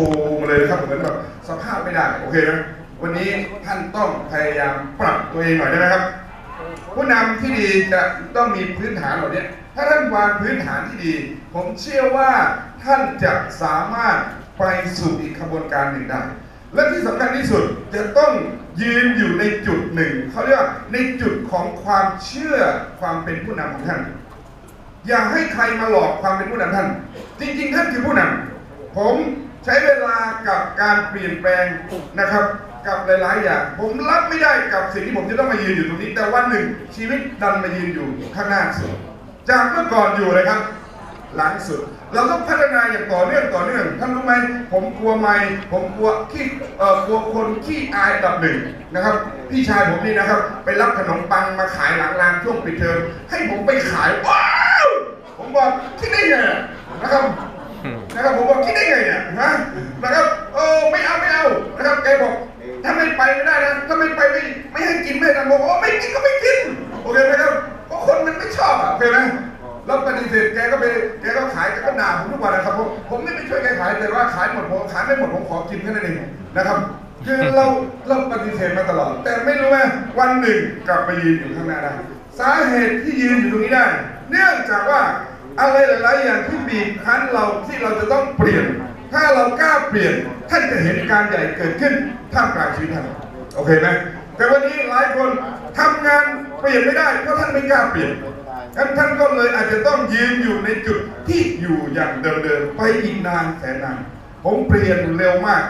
โอ้มาเลยนะครับเหมือนแบบสภาพไม่ได้โอเคไหมวันนี้ท่านต้องพยายามปรับตัวเองหน่อยได้ไหมครับ ผู้นำที่ดีจะต้องมีพื้นฐานเหล่านี้ถ้าท่านวางพื้นฐานที่ดี ผมเชื่อว่าท่านจะสามารถไปสู่อีกขบวนการหนึ่งได้ และที่สำคัญที่สุดจะต้องยืนอยู่ในจุดหนึ่งเขาเรียกว่าในจุดของความเชื่อความเป็นผู้นำของท่าน อย่าให้ใครมาหลอกความเป็นผู้นำท่าน จริง ๆ ท่านคือผู้นำผม ใช้เวลากับการเปลี่ยนแปลงนะครับกับหลาย ๆ อย่าง ผมรับไม่ได้กับสิ่งที่ผมจะต้องมายืนอยู่ตรงนี้ แต่วันหนึ่งชีวิตดันมายืนอยู่ข้างหน้าสุด จากเมื่อก่อนอยู่เลยครับ หลังสุด เราต้องพัฒนาอย่างต่อเนื่องต่อเนื่องท่านรู้ไหมผมกลัวไม่ผมกลัวขี้เอ่อกลัวคนขี้อายดับหนึ่งนะครับพี่ชายผมนี่นะครับ ไปรับขนมปังมาขายหลังร้านช่วงปิดเทอมให้ผมไปขายว้าวผมบอกคิดได้ไงนะครับ นะครับผมบอกคิดได้ไงเนี่ยฮะนะครับเออไม่เอาไม่เอานะครับแกบอกถ้าไม่ไปไม่ได้นะถ้าไม่ไปไม่ไม่ให้กินไม่ให้บอกโอ้ไม่กินก็ไม่กินโอเคไหมครับเพราะคนมันไม่ชอบอะโอเคไหมแล้วปฏิเสธแกก็ไปแกก็ขายแกก็ด่าผมทุกวันนะครับผมผมไม่ไปช่วยแกขายแต่ว่าขายหมดผมขายไม่หมดผมขอกินแค่นั้นเองนะครับคือเราเราปฏิเสธมาตลอด แต่ไม่รู้ไหมวันหนึ่งกลับไปยืนอยู่ข้างหน้าได้สาเหตุที่ยืนอยู่ตรงนี้ได้ เนื่องจากว่า อะไรหลาย ๆ อย่างที่บีบคั้นเราที่เราจะต้องเปลี่ยน ถ้าเรากล้าเปลี่ยนท่านจะเห็นการใหญ่เกิดขึ้นท่ามกลางชีวิตท่านโอเคไหมแต่วันนี้หลายคนทำงานเปลี่ยนไม่ได้เพราะท่านไม่กล้าเปลี่ยนงั้นท่านก็เลยอาจจะต้องยืนอยู่ในจุดที่อยู่อย่างเดิมๆไปอีกนานแสนนานผมเปลี่ยนเร็วมาก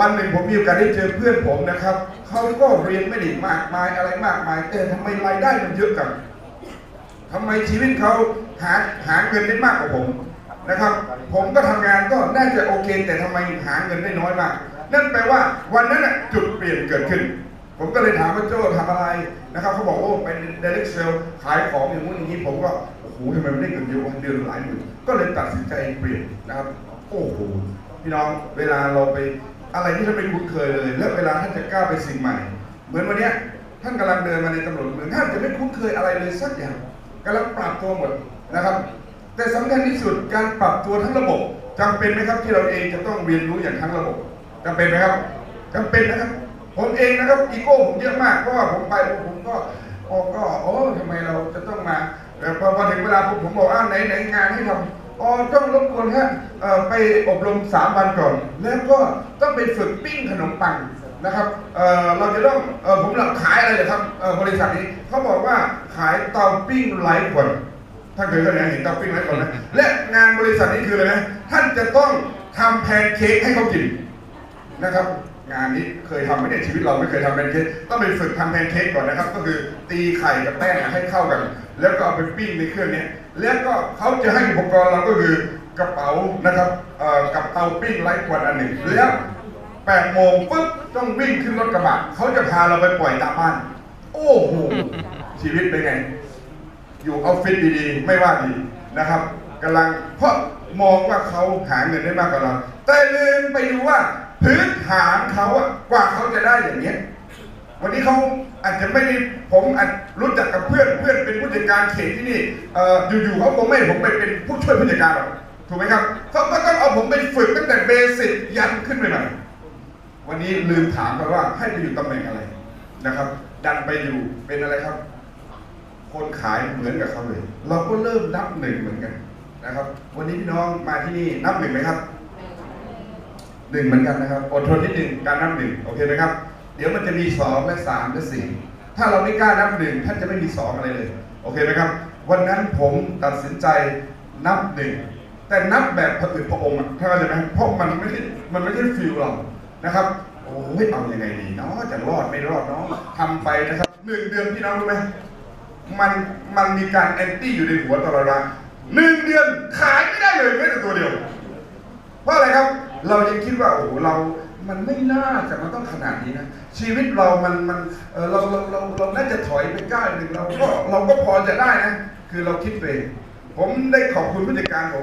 วันหนึ่งผมมีโอกาสได้เจอเพื่อนผมนะครับเขาก็เรียนไม่ได้มากมายอะไรมากมายแต่ทำไมรายได้มันเยอะจัง ทำไมชีวิตเขาหาหาเงินได้มากกว่าผมนะครับ ผมก็ทำงานก็น่าจะโอเค แต่ทำไมหาเงินได้น้อยมาก นั่นแปลว่าวันนั้นน่ะจุดเปลี่ยนเกิดขึ้น ผมก็เลยถามว่าโจ้ทำอะไรนะครับเขาบอกโอ้เป็นเดลิเซลขายของอย่างนู้นอย่างนี้ผมก็โอ้โหทำไมไม่ได้เงินเยอะวะเดือนหลายหมื่นก็เลยตัดสินใจเปลี่ยนนะครับโอ้โหพี่น้องเวลาเราไปอะไรที่ท่านไม่คุ้นเคยเลย และเวลาท่านจะก้าวไปสิ่งใหม่ เหมือนวันเนี้ยท่านกำลังเดินมาในตำรวจเมือนท่านจะไม่คุ้นเคยอะไรเลยสักอย่าง กำลังปรับตัวหมดนะครับ แต่สำคัญที่สุดการปรับตัวทั้งระบบจำเป็นไหมครับที่เราเองจะต้องเรียนรู้อย่างทั้งระบบจำเป็นไหมครับจำเป็นนะครับ ผมเองนะครับอีโก้ผมเยอะมากเพราะว่าผมไปผมก็โอ้ก็โอ้ทำไมเราจะต้องมาพอพอถึงเวลาผมผมบอกอ้าวไหนไหนงานให้ทำอ๋อต้องรบกวนฮะเอ่อไปอบรมสามวันก่อน แล้วก็ต้องไปฝึกปิ้งขนมปัง นะครับเเราจะต้องออผมหลักขายอะไรเหรอครับบริษัทนี้เขาบอกว่าขายเตาปิ้งไร้ควันท่านเคยเคยเห็นเตาปิ้งไร้ควันไหมและงานบริษัทนี้คืออะไรนะท่านจะต้องทำแพนเค้กให้เขากินนะครับงานนี้เคยทำไหมเนี่ยชีวิตเราไม่เคยทำแพนเค้กต้องไปฝึกทำแพนเค้กก่อนนะครับ ก็คือตีไข่กับแป้งให้เข้ากัน แล้วก็เอาไปปิ้งในเครื่องนี้แล้วก็เขาจะให้อุปกรณ์เราก็คือกระเป๋านะครับกับเตาปิ้งไร้ควันอันหนึ่งแล้ว แปดโมงปุ๊บต้องวิ่งขึ้นรถกระบะเขาจะพาเราไปปล่อยตามบ้าน โอ้โห ชีวิตเป็นไง อยู่ออฟฟิศดีๆ ไม่ว่าดีนะครับกำลังเพราะมองว่าเขาหาเงินได้มากกว่าเรา แต่ลืมไปดูว่าพื้นฐานเขาอะกว่าเขาจะได้อย่างเนี้ยวันนี้เขาอาจจะไม่ได้ผมอาจรู้จักกับเพื่อนเพื่อนเป็นผู้จัดการเขตที่นี่เอ่ออยู่ๆเขาคงไม่ให้ผมไปเป็นผู้ช่วยผู้จัดการหรอกถูกไหมครับเขาก็ต้องเอาผมไปฝึกตั้งแต่เบสิกยันขึ้นไปใหม่ วันนี้ลืมถามไปว่าให้ไปอยู่ตำแหน่งอะไรนะครับ ดันไปอยู่เป็นอะไรครับ คนขายเหมือนกับเขาเลย เราก็เริ่มนับหนึ่งเหมือนกันนะครับ วันนี้พี่น้องมาที่นี่นับหนึ่งไหมครับหนึ่งเหมือนกันนะครับอดทนนิดหนึ่งการนับหนึ่งโอเคไหมครับ เดี๋ยวมันจะมีสองและสามและสี่ถ้าเราไม่กล้านับหนึ่งท่านจะไม่มีสองอะไรเลย โอเคไหมครับ วันนั้นผมตัดสินใจนับหนึ่งแต่นับแบบผะอืดผะอมอะถ้านเข้าใจไหมเพราะมันไม่ใช่มันไม่ใช่ฟิลเรา นะครับโอ้ยเอายังไงดีเนาะจะรอดไม่รอดเนาะทำไปนะครับหนึ่งเดือนพี่น้องรู้ไหมมันมันมีการแอนตี้อยู่ในหัวตลอดเวลาหนึ่งเดือนขายไม่ได้เลยแม้แต่ตัวเดียวเพราะอะไรครับ เรายังคิดว่าโอ้โหเรามันไม่น่าจะมันต้องขนาดนี้นะชีวิตเรามันมันเราเราเราเราน่าจะถอยไปก้าวหนึ่งเราก็เราก็พอจะได้นะ คือเราคิดไปเองผมได้ขอบคุณผู้จัดการผม